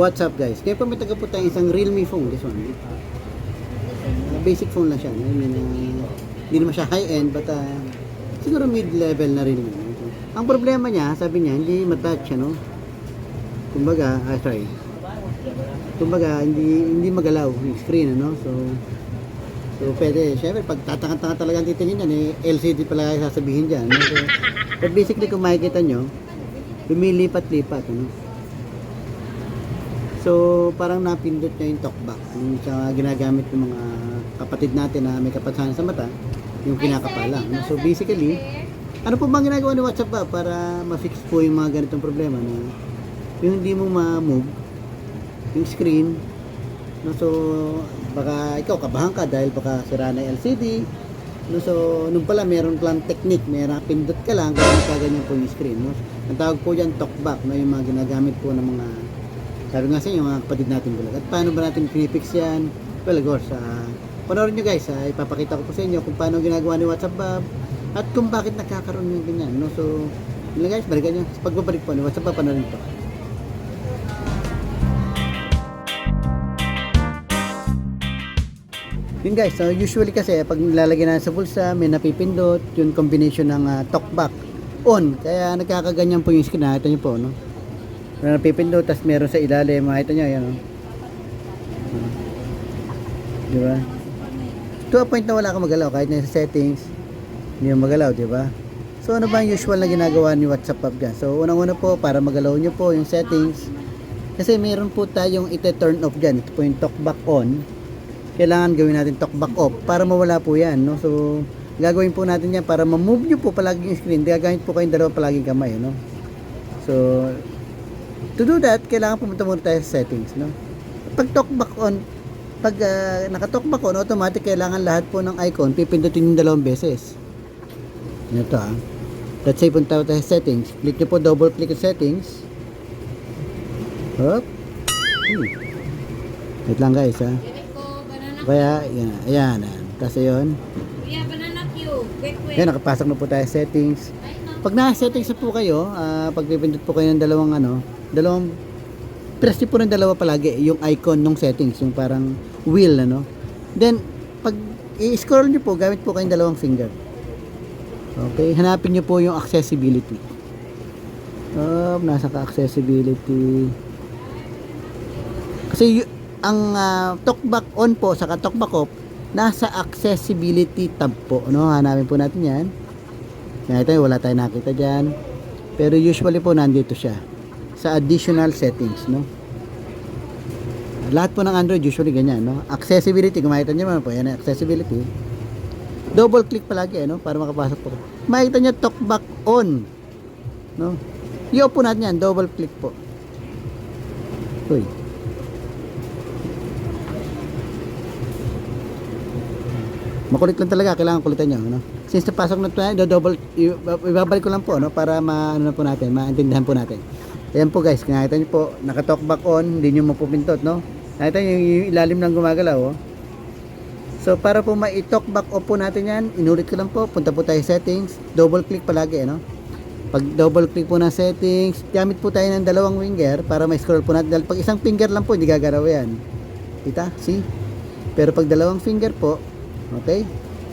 What's up guys? Kaya po may taga po tayo isang Realme phone. This one. Uh, basic phone lang siya. I mean, uh, hindi naman siya high-end but uh, siguro mid-level na rin. Ang problema niya, sabi niya, hindi matouch, ano? Kumbaga, ah, sorry. Kumbaga, hindi hindi magalaw yung screen, ano? So, so pwede. Siyempre, pag tatanga-tanga talaga ang titingin yan, eh, LCD pala sasabihin dyan. No? So, but basically, kung makikita nyo, lumilipat-lipat, ano? So, parang napindot niya yung talkback. Yung sa ginagamit ng mga kapatid natin na may kapansanan sa mata, yung kinakapala. No? So, basically, ano po bang ginagawa ni WhatsApp ba para ma-fix po yung mga ganitong problema na yung hindi mo ma-move yung screen no so baka ikaw kabahan ka dahil baka sira na LCD no so nung pala meron lang technique meron pindot ka lang ganyan ka ganyan po yung screen no ang tawag po diyan talkback no yung mga ginagamit po ng mga sabi nga sa inyo mga kapatid natin bulag at paano ba natin pinipix yan well of course uh, panoorin nyo guys ah, ipapakita ko po sa inyo kung paano ginagawa ni WhatsApp Bob at kung bakit nagkakaroon ng ganyan no so yun lang guys balikan nyo sa pagbabalik po ni WhatsApp Bob panoorin po Yun guys, so usually kasi pag nilalagay na sa bulsa, may napipindot, yung combination ng uh, talkback on. Kaya nagkakaganyan po yung screen. Nakita nyo po, no? May napipindot, tapos meron sa ilalim. Makita nyo, yan, no? Di ba? To a point na wala ka magalaw, kahit na sa settings, hindi mo magalaw, di ba? So ano ba yung usual na ginagawa ni WhatsApp app dyan? So unang-una po, para magalaw nyo po yung settings, kasi meron po tayong ite-turn off dyan. Ito po yung talkback on kailangan gawin natin talkback off para mawala po yan no so gagawin po natin yan para ma-move nyo po palagi yung screen gagamit po kayong dalawa palaging kamay no so to do that kailangan pumunta muna tayo sa settings no pag talkback on pag uh, naka-talkback on automatic kailangan lahat po ng icon pipindutin yung dalawang beses ito ah let's say punta tayo sa settings click nyo po double click sa settings hop hmm. wait lang guys ah kaya, yan, ayan, ayan. Tapos yun, Kuya, banana cube. Quick, quick. yan, nakapasok na po tayo sa settings. Pag naka-settings na po kayo, ah, pag pipindot po kayo ng dalawang ano, dalawang, press po ng dalawa palagi, yung icon ng settings, yung parang wheel, ano. Then, pag i-scroll niyo po, gamit po kayong dalawang finger. Okay, hanapin niyo po yung accessibility. Oh, nasa ka accessibility. Kasi y- ang ah, talkback on po sa talkback off nasa accessibility tab po no hanapin po natin yan nakita nyo, wala tayong nakita dyan. Pero usually po nandito siya. Sa additional settings no? Lahat po ng Android usually ganyan no? Accessibility kung makita nyo naman po yan accessibility. Double click palagi ano para makapasok po. Makita nyo talkback on no? I-off po natin yan double click po. Uy. Makulit lang talaga, kailangan kulitan nyo. Ano? Since napasok na ito, double, ibabalik ko lang po no, para ma, ano na po natin, maintindihan po natin. Ayan po guys, nakita nyo po, naka-talk back on, hindi nyo mapupintot. No? Nakita nyo yung ilalim ng gumagalaw. Oh. So para po ma-talk back off po natin yan, inulit ko lang po, punta po tayo settings, double click palagi. Ano? Pag double click po na settings, gamit po tayo ng dalawang finger para ma-scroll po natin. Dahil pag isang finger lang po, hindi gagaraw yan. Kita? See? Pero pag dalawang finger po, Okay?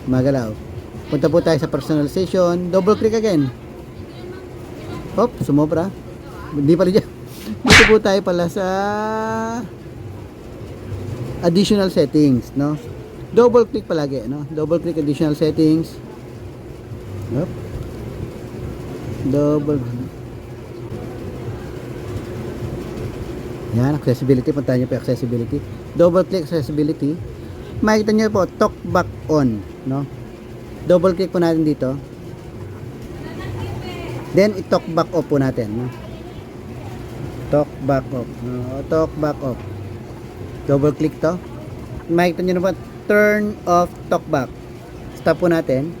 Magalaw. Punta po tayo sa personalization. Double click again. Hop, sumobra. Hindi pala dyan. Dito po tayo pala sa additional settings, no? Double click palagi, no? Double click additional settings. Hop. Double. Yan, accessibility. Punta nyo po accessibility. Double click accessibility makikita nyo po talk back on no double click po natin dito. Then i-talk back off po natin no? Talk back off no? talk back off. Double click to. Makikita nyo na turn off talk back. Stop po natin.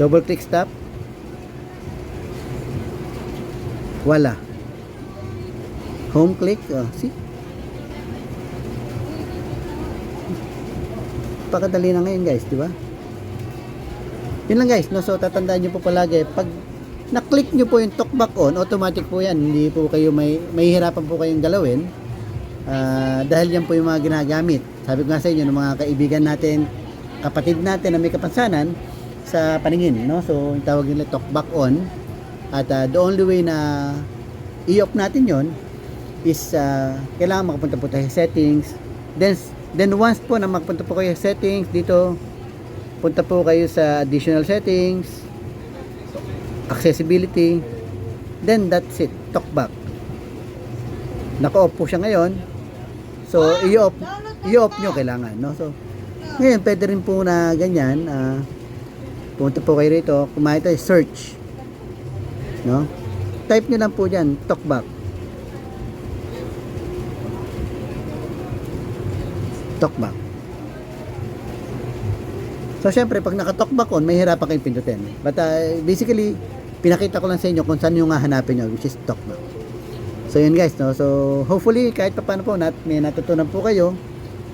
Double click stop. Wala. Home click oh, see pakadali na ngayon guys, di ba? Yun lang guys, no? So tatandaan nyo po palagi, pag na-click nyo po yung talkback on, automatic po yan. Hindi po kayo may, may po kayong galawin. Ah, dahil yan po yung mga ginagamit. Sabi ko nga sa inyo, ng mga kaibigan natin, kapatid natin na may kapansanan sa paningin. No? So, yung tawag nila talkback on. At ah, the only way na i-off natin yon is ah, kailangan makapunta po tayo sa settings. Then, then once po na makapunta po kayo sa settings, dito, punta po kayo sa additional settings, accessibility, then that's it, talkback. Naka-off po siya ngayon. So, i-off, i-off nyo kailangan, no? So, ngayon, pwede rin po na ganyan, ah, punta po kayo rito, kumain tayo, search, no? Type nyo lang po dyan, talkback. Talkback. So, syempre, pag naka-talkback on, may hirapan kayong pindutin. But, uh, basically, pinakita ko lang sa inyo kung saan yung hahanapin nyo, which is talkback. So, yun guys, no? So, hopefully, kahit pa paano po, nat may natutunan po kayo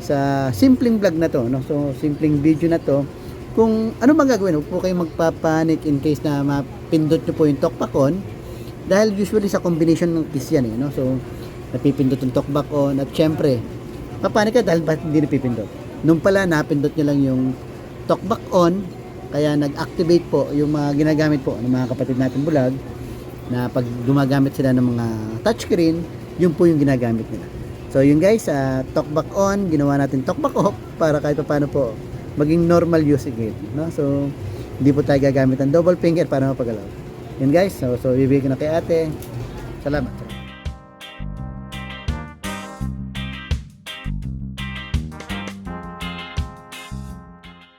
sa simpleng vlog na to, no? So, simpleng video na to. Kung ano bang gagawin, huwag po kayong magpapanik in case na mapindot nyo po yung talkback on. Dahil usually sa combination ng keys yan, eh, no? So, napipindot yung talkback on at syempre, papanik ka dahil ba't hindi napipindot? Nung pala, napindot nyo lang yung talkback on, kaya nag-activate po yung mga ginagamit po ng mga kapatid natin bulag na pag gumagamit sila ng mga touchscreen, yun po yung ginagamit nila. So yun guys, uh, talkback on, ginawa natin talkback off para kahit pa paano po maging normal use again. No? So hindi po tayo gagamit ng double finger para mapagalaw. Yun guys, so, so bibigyan na kay ate. Salamat.